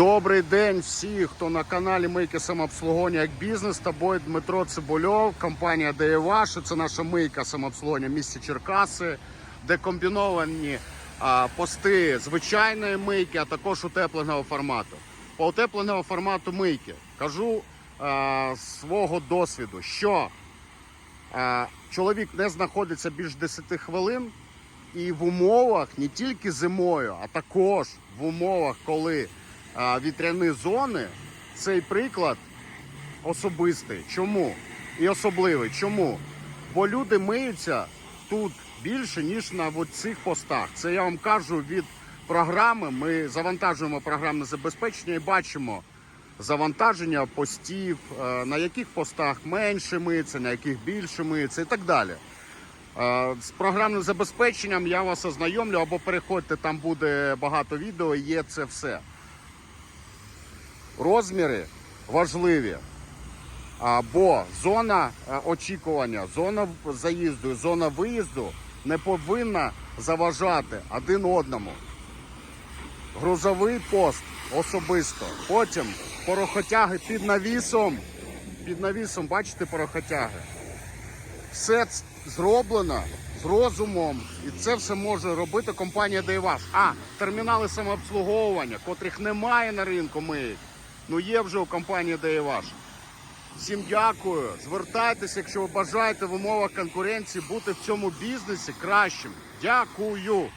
Добрий день всі, хто на каналі Мийки самообслуговування як бізнес. Тобою Дмитро Цибульов, компанія ДЕВАШ. Це наша мийка самообслуговування в місті Черкаси, де комбіновані а, пости звичайної мийки, а також утепленого формату. По утепленого формату мийки кажу а, свого досвіду, що а, чоловік не знаходиться більш 10 хвилин. І в умовах не тільки зимою, а також в умовах, коли вітряні зони, цей приклад особистий. Чому? І особливий. Чому? Бо люди миються тут більше, ніж на цих постах. Це я вам кажу від програми. Ми завантажуємо програмне забезпечення і бачимо завантаження постів, е, на яких постах менше миється, на яких більше миється і так далі. Е, З програмним забезпеченням я вас ознайомлю або переходьте, там буде багато відео, є це все. Розміри важливі. Бо зона е, очікування, зона заїзду зона виїзду не повинна заважати один одному. Грузовий пост особисто. Потім порохотяги під навісом. Під навісом, бачите, порохотяги. Все зроблено з розумом, і це все може робити компанія Дейваш. А термінали самообслуговування, котрих немає на ринку миють, ну є вже у компанії Деєваш. Всім дякую. Звертайтеся, якщо ви бажаєте в умовах конкуренції бути в цьому бізнесі кращим. Дякую.